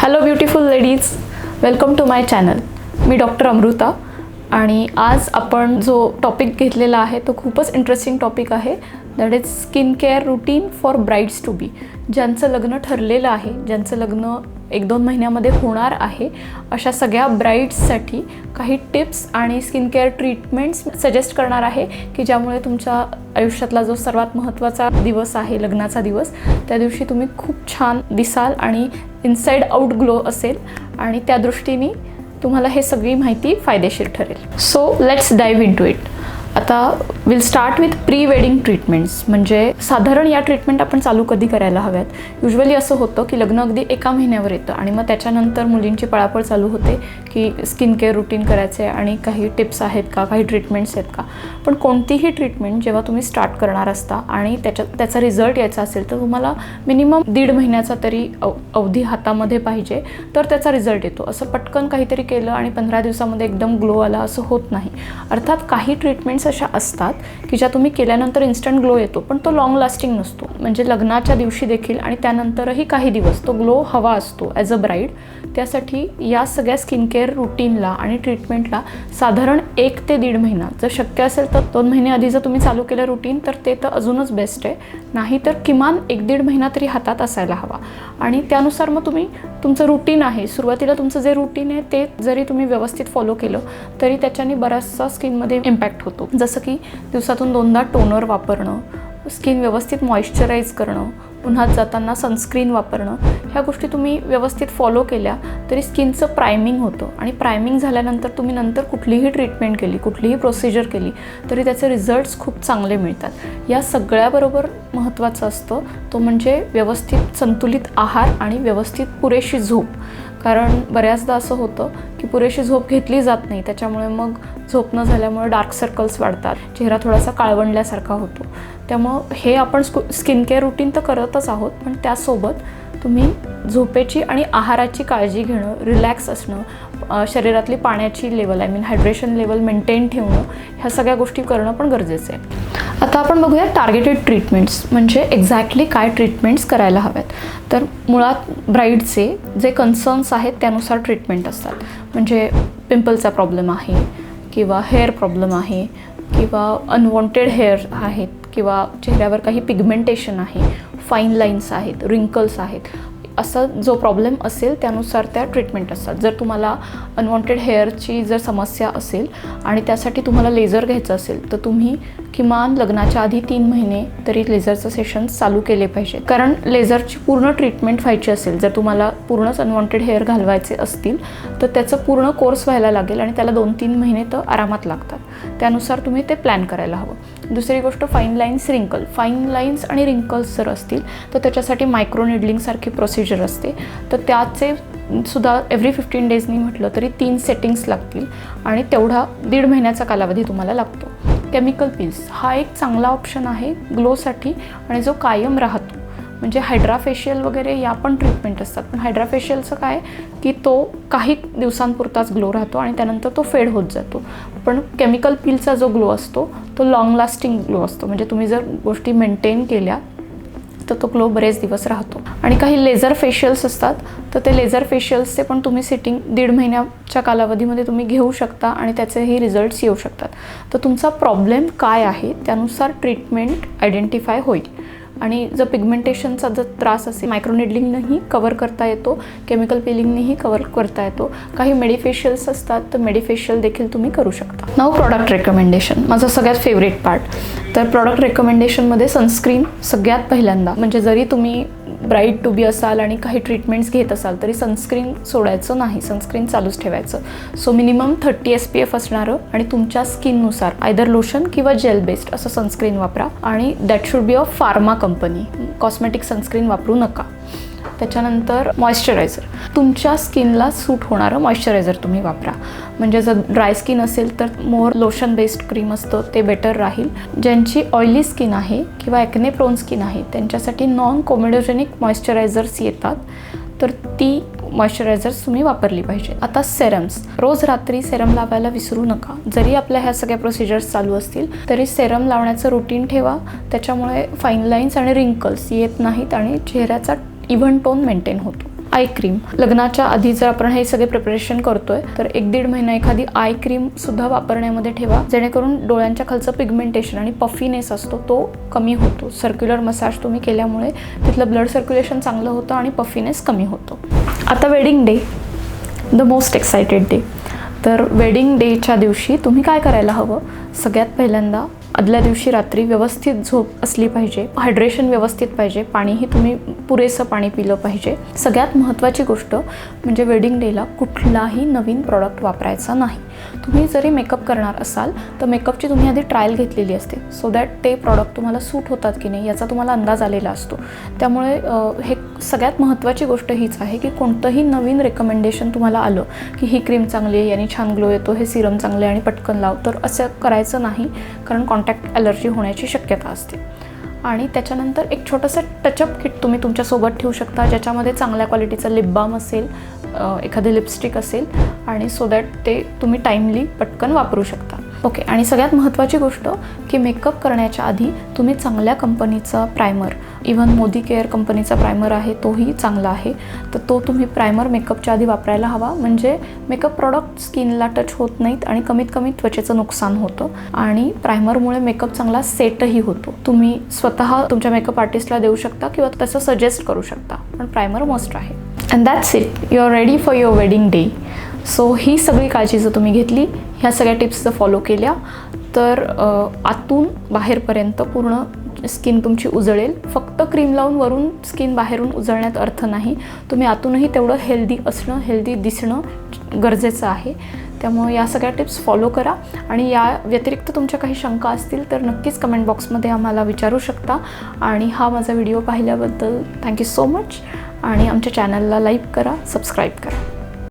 Hello beautiful ladies welcome to my channel me doctor Amruta. आणि आज आपण जो टॉपिक घेतलेला आहे तो खूपच इंटरेस्टिंग टॉपिक आहे. That is skin care routine for brides to be ज्यांचं लग्न ठरलेलं आहे ज्यांचं लग्न एक दोन महिन्यामध्ये होणार आहे अशा सगळ्या ब्राईड्ससाठी काही टिप्स आणि स्किन केअर ट्रीटमेंट्स सजेस्ट करणार आहे की ज्यामुळे तुमच्या आयुष्यातला जो सर्वात महत्त्वाचा दिवस आहे लग्नाचा दिवस त्या दिवशी तुम्ही खूप छान दिसाल आणि इनसाईड आउट ग्लो असेल आणि त्या दृष्टीने तुम्हाला हे सगळी माहिती फायदेशीर ठरेल. So let's dive into it आता will start with pre wedding treatments म्हणजे साधारण या ट्रीटमेंट आपण चालू कधी करायला हव्यात? युजली असं होतं की लग्न अगदी एका महिन्यावर येतं आणि मग त्याच्यानंतर मुलींची पळापळ चालू होते की स्किन केअर रुटीन करायचे आणि काही टिप्स आहेत का काही ट्रीटमेंट्स आहेत का? पण कोणतीही ट्रीटमेंट जेव्हा तुम्ही स्टार्ट करणार असता आणि त्याच्यात त्याचा रिझल्ट यायचा असेल तर तुम्हाला मिनिमम दीड महिन्याचा तरी अव अवधी हातामध्ये पाहिजे तर त्याचा रिझल्ट येतो. असं पटकन काहीतरी केलं आणि पंधरा दिवसामध्ये एकदम ग्लो आला असं होत नाही. अर्थात काही ट्रीटमेंट्स अशा असतात की ज्या तुम्ही केल्यानंतर इन्स्टंट ग्लो येतो पण तो लॉंग लास्टिंग नसतो. म्हणजे लग्नाच्या दिवशी देखील आणि त्यानंतरही काही दिवस तो ग्लो हवा असतो ॲज अ ब्राईड त्यासाठी या सगळ्या स्किन केअर रुटीनला आणि ट्रीटमेंटला साधारण एक ते दीड महिना जर शक्य असेल तर दोन महिने आधी जर तुम्ही चालू केलं रुटीन तर ते तर अजूनच बेस्ट आहे. नाही तर किमान एक दीड महिना तरी हातात असायला हवा. आणि त्यानुसार मग तुम्ही तुमचं रुटीन आहे. सुरुवातीला तुमचं जे रुटीन आहे ते जरी तुम्ही व्यवस्थित फॉलो केलं तरी त्याच्याने बराचसा स्किनमध्ये इम्पॅक्ट होतो. जसं की दिवसातून दोनदा टोनर वापरणं स्किन व्यवस्थित मॉइश्चराईज करणं उन्हात जाताना सनस्क्रीन वापरणं ह्या गोष्टी तुम्ही व्यवस्थित फॉलो केल्या तरी स्किनचं प्रायमिंग होतं. आणि प्रायमिंग झाल्यानंतर तुम्ही नंतर कुठलीही ट्रीटमेंट केली कुठलीही प्रोसिजर केली तरी त्याचे रिझल्ट्स खूप चांगले मिळतात. या सगळ्याबरोबर महत्त्वाचं असतं तो म्हणजे व्यवस्थित संतुलित आहार आणि व्यवस्थित पुरेशी झोप. कारण बऱ्याचदा असं होतं की पुरेशी झोप घेतली जात नाही. त्याच्यामुळे मग झोप न झाल्यामुळे डार्क सर्कल्स वाढतात. चेहरा थोडासा काळवंडल्यासारखा होतो. त्यामुळं हे आपण स्कु स्किन केअर रुटीन तर करतच आहोत पण त्यासोबत तुम्ही झोपेची आणि आहाराची काळजी घेणं रिलॅक्स असणं शरीरातली पाण्याची level I mean hydration level maintain ठेवणं ह्या सगळ्या गोष्टी करणं पण गरजेचं आहे. आता आपण बघूया टार्गेटेड ट्रीटमेंट्स म्हणजे एक्झॅक्टली काय ट्रीटमेंट्स करायला हव्यात. तर मुळात ब्राईडचे जे कन्सर्न्स आहेत त्यानुसार ट्रीटमेंट असतात. म्हणजे पिंपलचा प्रॉब्लेम आहे किंवा हेअर प्रॉब्लेम आहे किंवा अनवॉन्टेड हेअर आहेत किंवा चेहऱ्यावर काही पिगमेंटेशन आहे फाईन लाईन्स आहेत रिंकल्स आहेत. असा जो प्रॉब्लेम असेल त्यानुसार त्या ट्रीटमेंट असतात. जर तुम्हाला अनवॉन्टेड हेअरची जर समस्या असेल आणि त्यासाठी तुम्हाला लेझर घ्यायचं असेल तर तुम्ही किमान लग्नाच्या आधी तीन महिने तरी लेझरचं सेशन चालू केले पाहिजे. कारण लेझरची पूर्ण ट्रीटमेंट व्हायची असेल जर तुम्हाला पूर्णच अनवॉन्टेड हेअर घालवायचे असतील तर त्याचं पूर्ण कोर्स व्हायला लागेल आणि त्याला दोन तीन महिने तर आरामात लागतात. त्यानुसार तुम्ही ते प्लॅन करायला हवं. दुसरी गोष्ट fine lines wrinkle fine lines आणि रिंकल्स जर असतील तर त्याच्यासाठी मायक्रो निडलिंगसारखी प्रोसिजर असते. तर त्याचे सुद्धा एव्हरी फिफ्टीन डेजनी म्हटलं तरी तीन सेटिंग्स लागतील आणि तेवढा दीड महिन्याचा कालावधी तुम्हाला लागतो. केमिकल पिल्स हा एक चांगला ऑप्शन आहे ग्लोसाठी आणि जो कायम राहतो. म्हणजे हायड्राफेशियल वगैरे या पण ट्रीटमेंट असतात. पण हायड्राफेशियलचं काय की तो काही दिवसांपुरताच ग्लो राहतो आणि त्यानंतर तो फेड होत जातो. पण केमिकल पीलचा जो ग्लो असतो तो लॉंग लास्टिंग ग्लो असतो. म्हणजे तुम्ही जर गोष्टी मेंटेन केल्या तर तो ग्लो बरेच दिवस राहतो. आणि काही लेझर फेशियल्स असतात तर ते लेझर फेशियल्सचे पण तुम्ही सिटिंग दीड महिन्याच्या कालावधीमध्ये तुम्ही घेऊ शकता आणि त्याचेही रिझल्ट्स येऊ शकतात. तर तुमचा प्रॉब्लेम काय आहे त्यानुसार ट्रीटमेंट आयडेंटिफाय होईल. आणि जर पिगमेंटेशनचा जर त्रास असेल मायक्रोनिडलिंगनंही कवर करता येतो केमिकल पिलिंगनेही कवर करता येतो. काही मेडिफेशियल्स असतात तर मेडिफेशियल देखील तुम्ही करू शकता. नऊ प्रॉडक्ट रेकमेंडेशन माझं सगळ्यात फेवरेट पार्ट तर प्रॉडक्ट रेकमेंडेशनमध्ये सनस्क्रीन सगळ्यात पहिल्यांदा म्हणजे जरी तुम्ही ब्राईट टू बी असाल आणि काही ट्रीटमेंट्स घेत असाल तरी सनस्क्रीन सोडायचं नाही सनस्क्रीन चालूच ठेवायचं. So minimum thirty S P F असणारं आणि तुमच्या स्किननुसार आयदर लोशन किंवा जेल बेस्ड असं सनस्क्रीन वापरा. आणि that should be a pharma company cosmetic sunscreen वापरू नका. त्याच्यानंतर मॉइश्चरायझर. तुमच्या स्किनला सूट होणारं मॉइश्चरायझर तुम्ही वापरा. म्हणजे जर ड्राय स्किन असेल तर मोर लोशन बेस्ड क्रीम असतं ते बेटर राहील. ज्यांची ऑइली स्किन आहे किंवा ॲक्ने प्रोन स्किन आहे त्यांच्यासाठी नॉन कोमेडोजेनिक मॉइश्चरायझर्स येतात. तर ती मॉइश्चरायझर्स तुम्ही वापरली पाहिजे. आता सेरम्स रोज रात्री सेरम लावायला विसरू नका. जरी आपल्या ह्या सगळ्या प्रोसिजर्स चालू असतील तरी सेरम लावण्याचं रुटीन ठेवा. त्याच्यामुळे फाईन लाईन्स आणि रिंकल्स येत नाहीत आणि चेहऱ्याचा इव्हन टोन मेंटेन होतो. आय क्रीम लग्नाच्या आधी जर आपण हे सगळे प्रिपरेशन करतोय तर एक दीड महिना एखादी आय क्रीम सुद्धा वापरण्यामध्ये ठेवा जेणेकरून डोळ्यांच्या खालचं पिगमेंटेशन आणि पफीनेस असतो तो कमी होतो. सर्क्युलर मसाज तुम्ही केल्यामुळे तिथलं ब्लड सर्क्युलेशन चांगलं होतं आणि पफीनेस कमी होतो. आता wedding day the most excited day तर वेडिंग डेच्या दिवशी तुम्ही काय करायला हवं? सगळ्यात पहिल्यांदा आदल्या दिवशी रात्री व्यवस्थित झोप असली पाहिजे हायड्रेशन व्यवस्थित पाहिजे पाणीही तुम्ही पुरेसं पाणी पिलं पाहिजे. सगळ्यात महत्त्वाची गोष्ट म्हणजे वेडिंग डेला कुठलाही नवीन प्रॉडक्ट वापरायचा नाही. तुम्ही जरी मेकअप करणार असाल तर मेकअपची तुम्ही आधी ट्रायल घेतलेली असते. सो दॅट ते प्रॉडक्ट तुम्हाला सूट होतात की नाही याचा तुम्हाला अंदाज आलेला असतो. त्यामुळे हे सगळ्यात महत्त्वाची गोष्ट हीच आहे की कोणतंही नवीन रेकमेंडेशन तुम्हाला आलं की ही क्रीम चांगली आहे याने छान ग्लो येतो हे सिरम चांगले आहे आणि पटकन लाव तर असं करायचं नाही कारण कॉन्टॅक्ट ॲलर्जी होण्याची शक्यता असते. आणि त्याच्यानंतर एक छोटंसं टचअप किट तुम्ही तुमच्यासोबत ठेवू शकता ज्याच्यामध्ये चांगल्या क्वालिटीचं लिप बाम असेल एखादी लिपस्टिक असेल आणि सो दॅट ते तुम्ही टाईमली पटकन वापरू शकता. ओके आणि सगळ्यात महत्त्वाची गोष्ट की मेकअप करण्याच्या आधी तुम्ही चांगल्या कंपनीचा प्रायमर इव्हन मोदी केअर कंपनीचा प्रायमर आहे तोही चांगला आहे. तर तो तुम्ही प्रायमर मेकअपच्या आधी वापरायला हवा. म्हणजे मेकअप प्रॉडक्ट स्किनला टच होत नाहीत आणि कमीत कमी त्वचेचं नुकसान होतं. आणि प्रायमरमुळे मेकअप चांगला सेटही होतो. तुम्ही स्वतः तुमच्या मेकअप आर्टिस्टला देऊ शकता किंवा तसं सजेस्ट करू शकता. पण प्रायमर मस्ट आहे. And that's it you are ready for your wedding day so ही सगळी काळजी जर तुम्ही घेतली ह्या सगळ्या टिप्स जर फॉलो केल्या. तर आतून बाहेरपर्यंत पूर्ण स्किन तुमची उजळेल. फक्त क्रीम लावून वरून स्किन बाहेरून उजळण्यात अर्थ नाही. तुम्ही आतूनही तेवढं हेल्दी असणं हेल्दी दिसणं गरजेचं आहे. त्यामुळे या सगळ्या टिप्स फॉलो करा. आणि या व्यतिरिक्त तुमच्या काही शंका असतील तर नक्कीच कमेंट बॉक्समध्ये आम्हाला विचारू शकता. आणि हा माझा व्हिडिओ पाहिल्याबद्दल थँक्यू सो मच आणि आमच्या चॅनलला लाईक करा सबस्क्राईब करा.